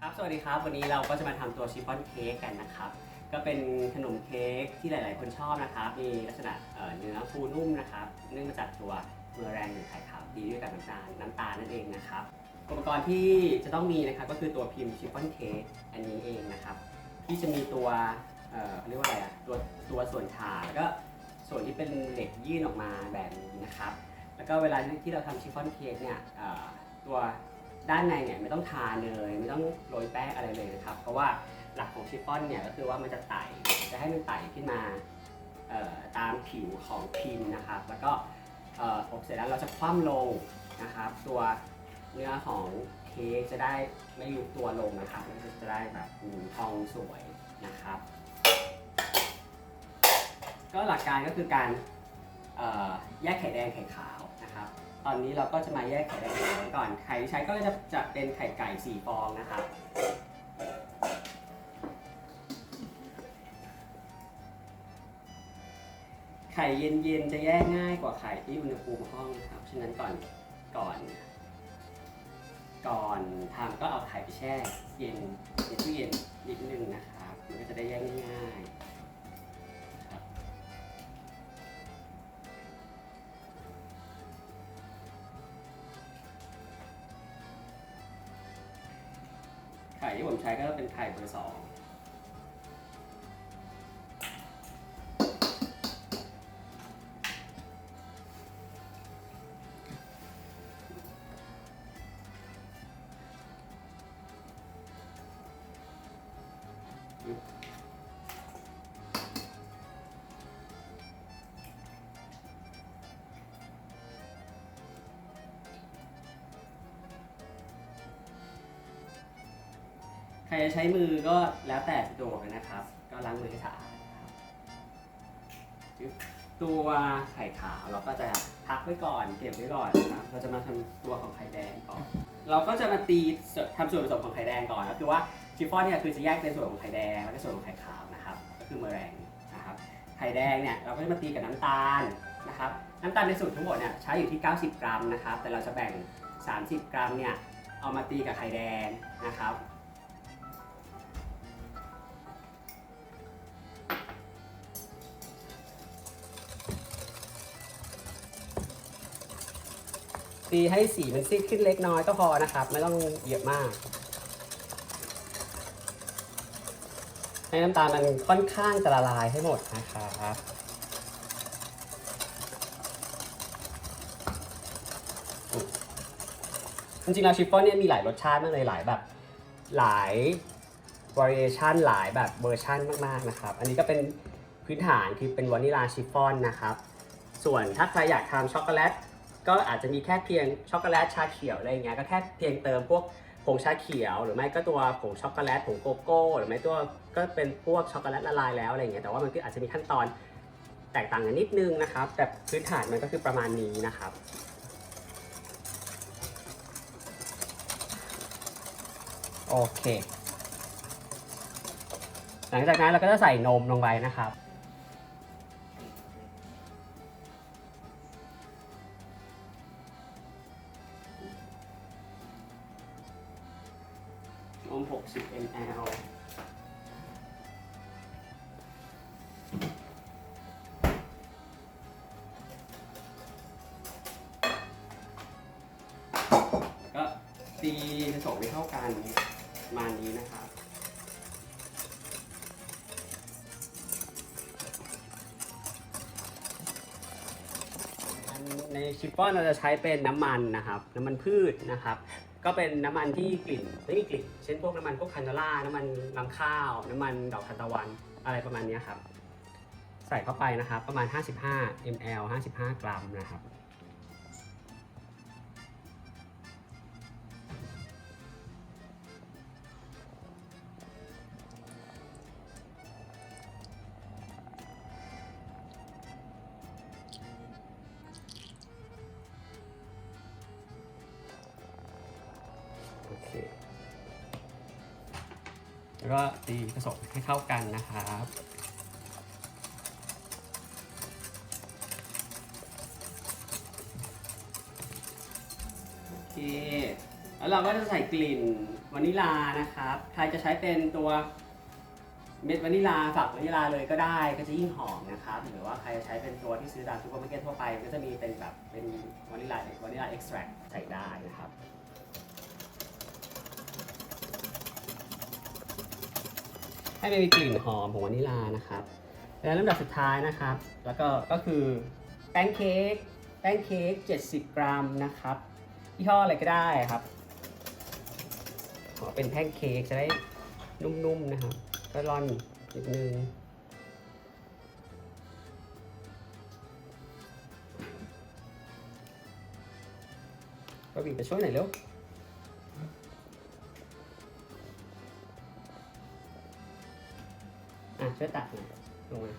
ครับ สวัสดีครับ วันนี้เราก็จะมาทำตัวชิฟฟ่อนเค้กกันนะครับ ก็เป็นขนมเค้กที่หลาย ๆ คนชอบนะครับ มีลักษณะเนื้อฟูนุ่มนะครับ เนื่องมาจากตัวเมอแรงหรือไข่ขาวดีด้วยกับน้ำตาลน้ำตาลนั่นเองนะครับ อุปกรณ์ที่จะต้องมีนะครับก็คือตัวพิมพ์ชิฟฟ่อนเค้กอันนี้เองนะครับ ที่จะมีตัวเอ่อเรียกว่าอะไรอะตัวตัวส่วนฐานแล้วก็ส่วนที่เป็นเหล็กยื่นออกมาแบบนี้นะครับ แล้วก็เวลาที่เราทำชิฟฟ่อนเค้กเนี่ยตัว ด้านในเนี่ยไม่ต้องทาเนยไม่ต้องโรยแป้งอะไรเลยนะครับ เพราะว่าหลักของชิฟฟ่อนเนี่ยก็คือว่ามันจะไต่จะให้มันไต่ขึ้นมาตามผิวของพิมพ์นะครับ แล้วก็อบเสร็จแล้วเราจะคว่ำลงนะครับ ตัวเนื้อของเค้กจะได้ไม่ยุบตัวลงนะครับก็จะได้แบบมีทองสวยนะครับ ก็หลักการก็คือการแยกไข่แดงไข่ขาว ตอนนี้เราก็จะมาแยกไข่แดงก่อนไข่ที่ใช้ก็จะจะเป็นไข่ไก่สี่ฟองนะครับไข่เย็นๆจะแยกง่ายกว่าไข่ที่อุณหภูมิห้องนะครับ ฉะนั้นก่อนก่อน ก่อนทำก็เอาไข่ไปแช่ เย็นในตู้เย็นนิดนึงนะครับ มันก็จะได้แยกง่ายๆ ที่ผมใช้ก็เป็นไข่เบอร์สอง จะใช้มือก็แล้วแต่สะดวกเลยนะครับ ก็ล้างมือให้สะอาดนะครับตัวไข่ขาวเราก็จะพักไว้ก่อนเก็บไว้ก่อนนะครับเราจะมาทำตัวของไข่แดงก่อน เราก็จะมาตีส่วนทำส่วนผสมของไข่แดงก่อนก็คือว่าชิฟฟ่อนเนี่ยคือจะแยกเป็นส่วนของไข่แดงแล้วก็ส่วนของไข่ขาวนะครับ ก็คือเมอแรงนะครับ ไข่แดงเนี่ยเราก็จะมาตีกับน้ำตาลนะครับ น้ำตาลในสูตรทั้งหมดเนี่ยใช้อยู่ที่ 90 กรัมนะครับ แต่เราจะแบ่ง 30 กรัมเนี่ยเอามาตีกับไข่แดงนะครับ ตีให้สีมันซีดขึ้นเล็กน้อยก็พอนะครับ ไม่ต้องเยอะมาก ให้น้ำตาลมันค่อนข้างจะละลายให้หมดนะครับจริงๆแล้วชิฟฟ่อนเนี่ยมีหลายรสชาติมากเลยหลายแบบ หลาย variation หลายแบบเวอร์ชันมากๆนะครับ อันนี้ก็เป็นพื้นฐานคือเป็นวานิลาชิฟฟ่อนนะครับ ส่วนถ้าใครอยากทำช็อกโกแลต ก็อาจจะมีแค่เพียงช็อกโกแลตชาเขียวอะไรอย่างเงี้ยก็แค่เพียงเติมพวกผงชาเขียว หรือไม่ก็ตัวผงช็อกโกแลตผงโกโก้หรือไม่ตัวก็เป็นพวกช็อกโกแลตละลายแล้วอะไรอย่างเงี้ยแต่ว่ามันก็อาจจะมีขั้นตอนแตกต่างกันนิดนึงนะครับ แต่พื้นฐานมันก็คือประมาณนี้นะครับโอเค หลังจากนั้นเราก็จะใส่นมลงไปนะครับ L ก็ตีผสมให้เข้ากันประมาณนี้นะครับ ในชิปฟอนเราจะใช้เป็นน้ำมันนะครับ น้ำมันพืชนะครับ ก็เป็นน้ำมันที่กลิ่นไม่มีกลิ่น เช่นพวกน้ำมันพวกคันโนล่า น้ำมันลำข้าว น้ำมันดอกทานตะวันอะไรประมาณเนี้ยครับ ใส่เข้าไปนะครับประมาณ 55 ml 55 กรัมนะครับ แล้วก็ตีผสมให้เข้ากันนะครับโอเคแล้วเราก็จะใส่กลิ่นวานิลานะครับ ใครจะใช้เป็นตัวเม็ดวานิลาฝักวานิลาเลยก็ได้ก็จะยิ่งหอมนะครับ หรือว่าใครจะใช้เป็นตัวที่ซื้อตามซูเปอร์มาร์เก็ตทั่วไป ก็จะมีเป็นแบบเป็นวานิลา วานิลาเอ็กซ์แทรใส่ได้นะครับ ให้มันมีกลิ่นหอมของวานิลานะครับ แล้วลำดับสุดท้ายนะครับ แล้วก็ก็คือแป้งเค้กแป้งเค้ก70 กรัมนะครับยี่ห้ออะไรก็ได้ครับขอเป็นแป้งเค้กจะได้นุ่มๆนะครับ ก็ร่อนนิดนึงก็บีบไปช่วยหน่อยเร็ว อะช่วย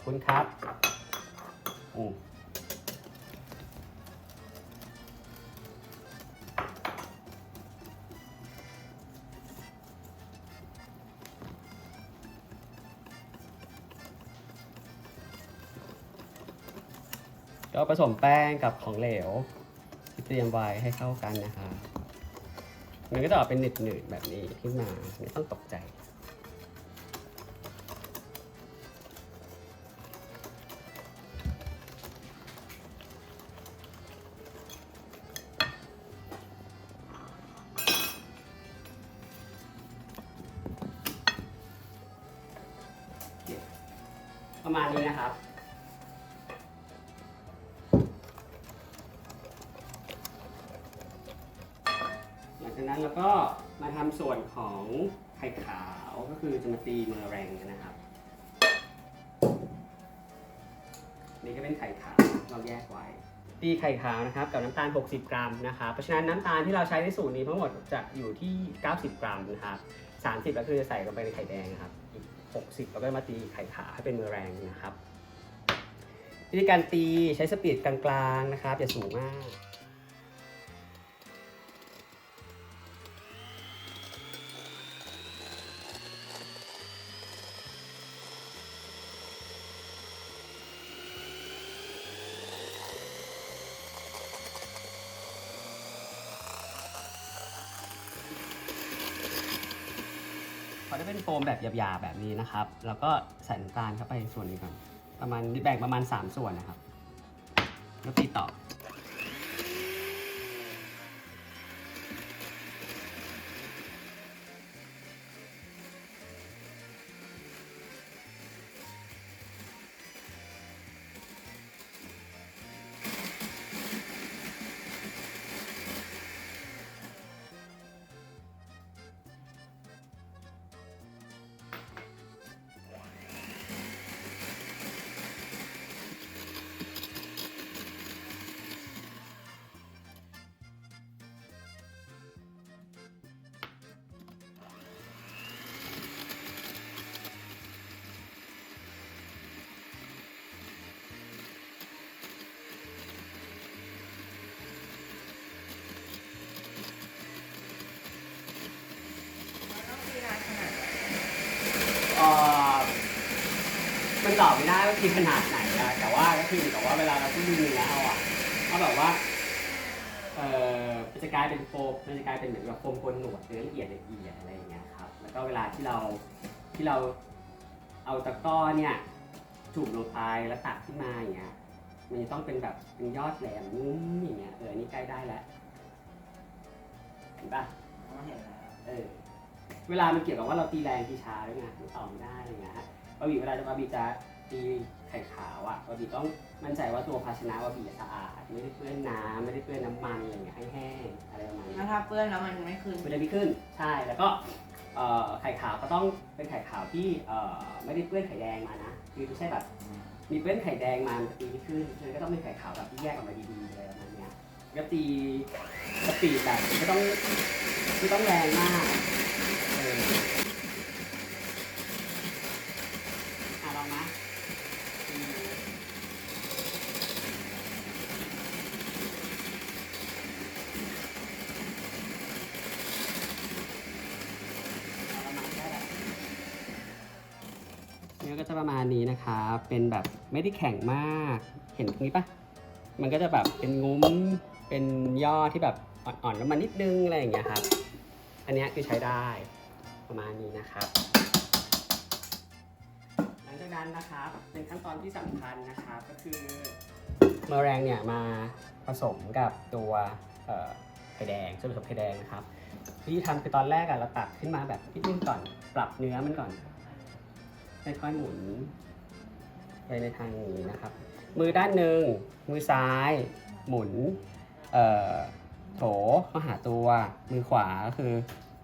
อบคุณครับอืมก็ผสมแป้งกับของเหลว ที่เตรียมไว้ให้เข้ากันนะคะ มันก็จะออกเป็นหนืดๆแบบนี้ขึ้นมาไม่ต้องตกใจ ประมาณนี้นะครับ หลังจากนั้นเราก็มาทำส่วนของไข่ขาวก็คือจะมาตีเมอแรงกันนะครับ นี่ก็เป็นไข่ขาวเราแยกไว้ตีไข่ขาวนะครับกับน้ำตาล 60 กรัมนะครับเพราะฉะนั้นน้ำตาลที่เราใช้ในสูตรนี้ทั้งหมดจะอยู่ที่ 90 กรัมนะครับ 30ก็คือจะใส่ลงไปในไข่แดงนะครับ 60 แล้วก็มาตีไข่ขาวให้เป็นมือแรงนะครับ วิธีการตีใช้สปีดกลางๆนะครับ อย่าสูงมาก โฟมแบบหยาบๆแบบนี้นะครับ แล้วก็ใส่น้ำตาลเข้าไปส่วนนี้ก่อนประมาณแบ่งประมาณ 3 ส่วนนะครับ แล้วตีต่อ คือขนาดไหนนะแต่ว่าก็คือเหมือนกับว่าเวลาเราที่ดูเนื้อเอาอะก็แบบว่าเอ่อมันจะกลายเป็นโฟมมันจะกลายเป็นเหมือนกับโฟมโกนหนวดเนื้อละเอียดละเอียดอะไรอย่างเงี้ยครับ แล้วก็เวลาที่เราที่เราเอาตะกร้อเนี่ยจุ่มลงไปแล้วตักขึ้นมาอย่างเงี้ย มันจะต้องเป็นแบบเป็นยอดแหลมงุ้มอย่างเงี้ย เออ นี่ใกล้ได้แล้วเห็นปะเออ เวลามันเกี่ยวกับว่าเราตีแรงตีช้าด้วยไงมันต่อไม่ได้อะไรเงี้ยฮะบาบีเวลาจะบาบีจะ ตีไข่ขาวอะบาบีต้องมั่นใจว่าตัวภาชนะบาบีสะอาด ไม่ได้เปื้อนน้ำไม่ได้เปื้อนน้ำมันอะไรเงี้ยให้แห้งอะไรประมาณนี้แล้วถ้าเปื้อนแล้วมันไม่ขึ้นมันจะไม่ขึ้นใช่แล้วก็เอ่อไข่ขาวก็ต้องเป็นไข่ขาวที่เอ่อไม่ได้เปื้อนไข่แดงมานะคือไม่ใช่แบบมีเปื้อนไข่แดงมามันจะตีไม่ขึ้นฉะนั้นก็ต้องเป็นไข่ขาวแบบที่แยกออกมาดีๆอะไรประมาณเนี้ยก็ตีสปีดแบบไม่ต้องไม่ต้องแรงมากเอออะลองนะอืมเอาละมั้งได้แล้วเนื้อก็ จะประมาณนี้นะครับเป็นแบบไม่ได้แข็งมาก เห็นตรงนี้ปะมันก็จะแบบเป็นงุ้ม เป็นย่อที่แบบอ่อนๆแล้วมานิดนึงอะไรอย่างเงี้ยครับ อันนี้คือใช้ได้ประมาณนี้นะครับ หลังจากนั้นนะครับเป็นขั้นตอนที่สำคัญนะครับก็คือเมอแรงเนี่ยมาผสมกับตัวไข่แดงส่วนผสมไข่แดงนะครับวิธีทำคือตอนแรกอะเราตักขึ้นมาแบบนิดนึงก่อนปรับเนื้อมันก่อน ค่อยๆหมุนไปในทางนี้นะครับ มือด้านหนึ่งมือซ้าย หมุนโถเข้าหาตัวมือขวาก็คือ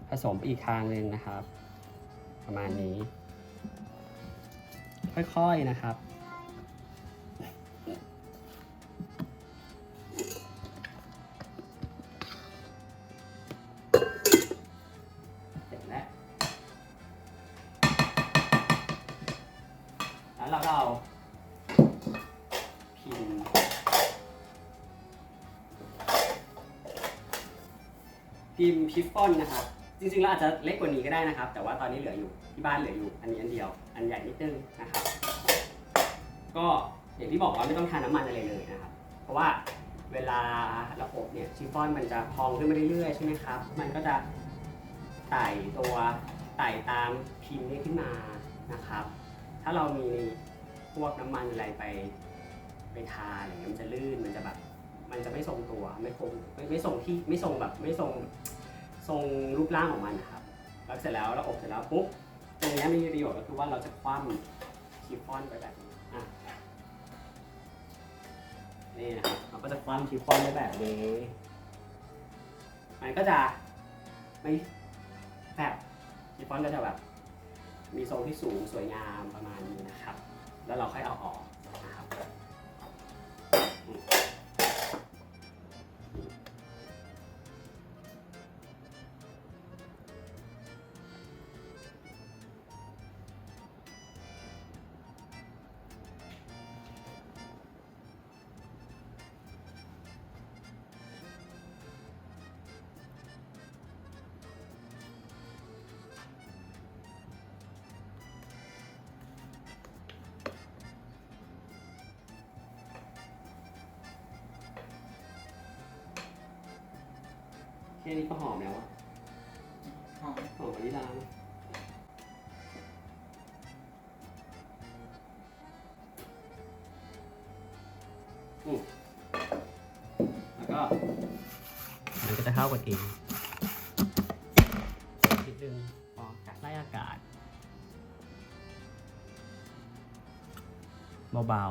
ผสมไปอีกทางหนึ่งนะครับ ประมาณนี้ ค่อยๆนะครับ พิมพ์ชิฟฟ่อนนะครับ จริงๆแล้วอาจจะเล็กกว่านี้ก็ได้นะครับ แต่ว่าตอนนี้เหลืออยู่ที่บ้านเหลืออยู่ อันนี้อันเดียว อันใหญ่นิดนึงนะครับ ก็อย่างที่บอกว่าไม่ต้องทานน้ำมันอะไรเลยนะครับ เพราะว่าเวลาเราอบเนี่ยชิฟฟ่อนมันจะพองขึ้นมาเรื่อยๆใช่ไหมครับ มันก็จะไต่ตัวไต่ตามพิมพ์นี้ขึ้นมานะครับ ถ้าเรามีพวกน้ำมันอะไรไปไปทาอะไรเงี้ยมันจะลื่นมันจะแบบมันจะไม่ทรงตัวไม่คงไม่ไม่ทรงที่ไม่ทรงแบบไม่ทรง ทรงรูปร่างของมันนะครับ แล้วเสร็จแล้วเราอบเสร็จแล้วปุ๊บตรงนี้มีประโยชน์ก็คือว่าเราจะคว่ำชิฟฟ่อนไปแบบนี้อะนี่นะครับเราก็จะคว่ำชิฟฟ่อนไปแบบนี้ มันก็จะไม่แบบชิฟฟ่อนก็จะแบบ มีทรงที่สูงสวยงามประมาณนี้นะครับ แล้วเราค่อยเอาออก ค่นี้ก็หอมแล้วอะหอมหอมวานิลลาไหมอืมแล้วก็มันก็จะเข้ากันเองนิดนึงพอกัดไล่อากาศ เบา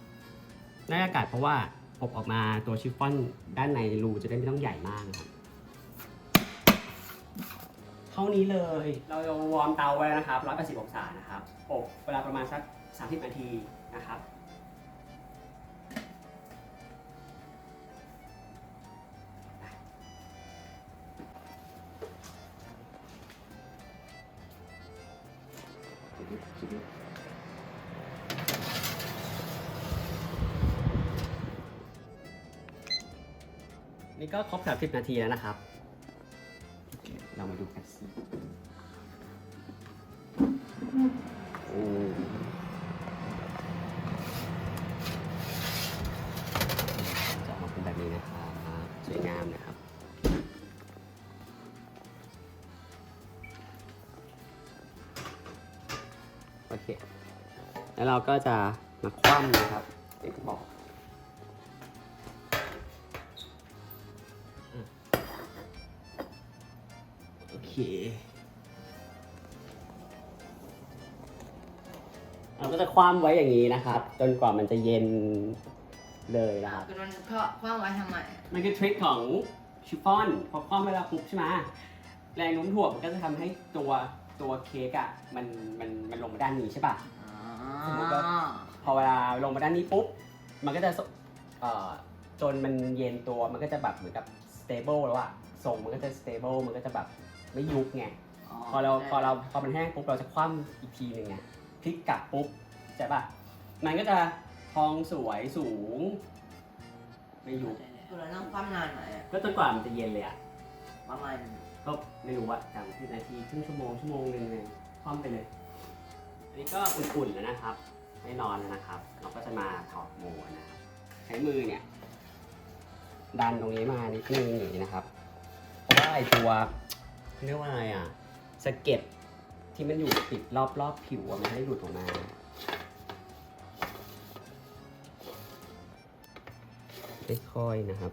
ๆไล่อากาศเพราะว่า อบออกมาตัวชิฟฟ่อนด้านในรูจะได้ไม่ต้องใหญ่มากนะครับเท่านี้เลยเราวอร์มเตาไว้นะครับ180องศานะครับอบเวลาประมาณสัก 30 นาทีนะครับ นี่ก็ครบ 30 นาทีแล้วนะครับ เรามาดูกันสิโอ้จะออกมาเป็นแบบนี้นะครับสวยงามนะครับโอเค แล้วเราก็จะมาคว่ำนะครับ โอเคเราก็จะคว่ำไว้อย่างนี้นะครับ จนกว่ามันจะเย็นเลยนะครับ คือมันเพราะว่าไว้ทำไมอะมันคือทริคของชิฟฟ่อนพอคว่ำเวลาคลุกใช่ไหมแรงโน้มถ่วงมันก็จะทำให้ตัวตัวเค้กอะมันมันมันลงมาด้านนี้ใช่ป่ะอ๋อสมมุติว่า พอเวลาลงมาด้านนี้ปุ๊บ มันก็จะสเเอ่อจนมันเย็นตัวมันก็จะแบบเหมือนกับ stable แล้วอะทรงมันก็จะ stable มันก็จะแบบ ไม่ยุบไงพอเราพอเราพอมันแห้งปุ๊บเราจะคว่ำอีกทีหนึ่งไงพลิกกลับปุ๊บใช่ปะมันก็จะพองสวยสูง ไม่ยุบคือเรานั่งคว่ำนานไหมอะก็จนกว่ามันจะเย็นเลยอะประมาณก็ไม่รู้ว่าจำที่นาทีครึ่งชั่วโมงชั่วโมงหนึ่งเลยคว่ำไปเลย อันนี้ก็อุ่นๆแล้วนะครับ ไม่ร้อนแล้วนะครับ เราก็จะมาถอดโมนะครับใช้มือเนี่ย ดันตรงนี้มานิดนึงอย่างนี้นะครับเพราะว่าไอตัว เรียกว่าอะไรอะสะเก็ดที่มันอยู่ติดรอบรอบผิวมันไม่ได้หลุดออกมา ค่อยๆนะครับ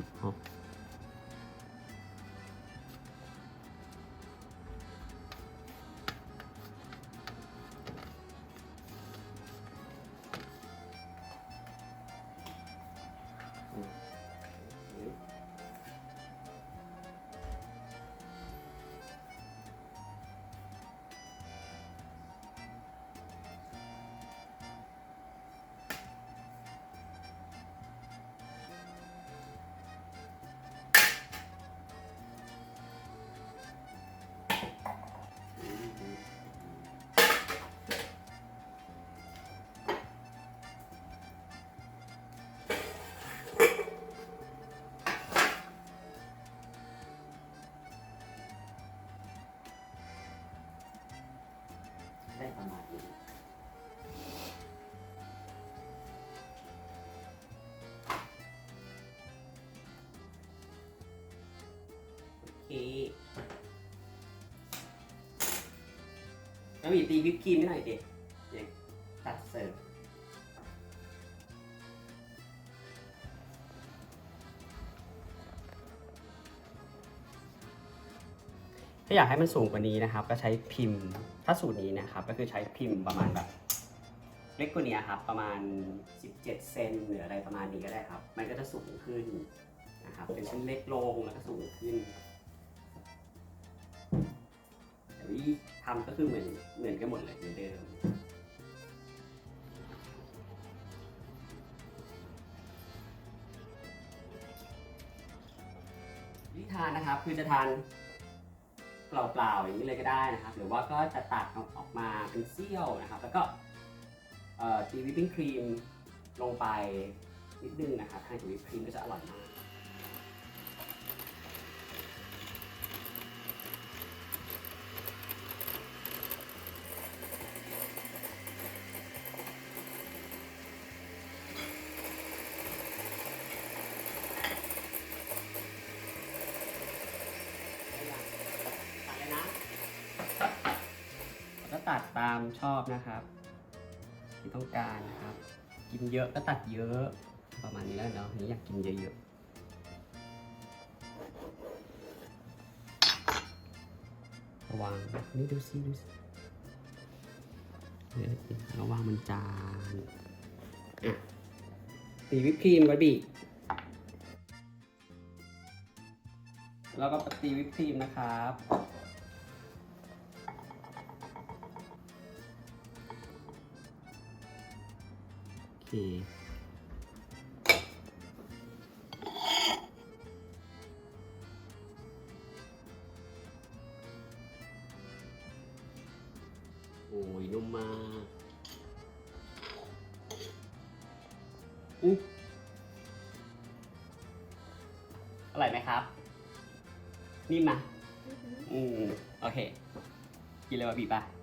เหร วมีตีวิปครีมนิดหน่อยเด็กเด็กตัดเสิร์ฟถ้าอยากให้มันสูงกว่านี้นะครับ ก็ใช้พิมพ์ถ้าสูตรนี้นะครับ ก็คือใช้พิมพ์ประมาณแบบเล็กกว่านี้ครับ ประมาณ 17 เซนหรืออะไรประมาณนี้ก็ได้ครับ มันก็จะสูงขึ้นนะครับ เป็นชิ้นเล็กลงแล้วก็สูงขึ้นแต่วิ ทำก็คือเหมือนเหมือนกันหมดเลยเหมือนเดิมวิธีทานนะครับคือจะทานเปล่าๆอย่างนี้เลยก็ได้นะครับ หรือว่าก็จะตัดออกมาเป็นเสี้ยวนะครับ แล้วก็ตีวิปปิ้งครีมลงไปนิดนึงนะครับทานกับวิปครีมก็จะอร่อยมาก ตัดเลยนะก็ตัดตาม ชอบนะครับ ที่ต้องการนะครับ กินเยอะก็ตัดเยอะ ประมาณนี้แล้วเนาะอันนี้อยากกินเยอะๆระวังนี่ดูสิดูสิระวังมันจานอะตีวิปครีมบาร์บี้แล้วก็ตีวิปครีมนะครับ เคโอ้ยนุ่มมากอุ๊ยอร่อยไหมครับ นิ่มนะอืม โอเค กินเลยบะบีป่ะ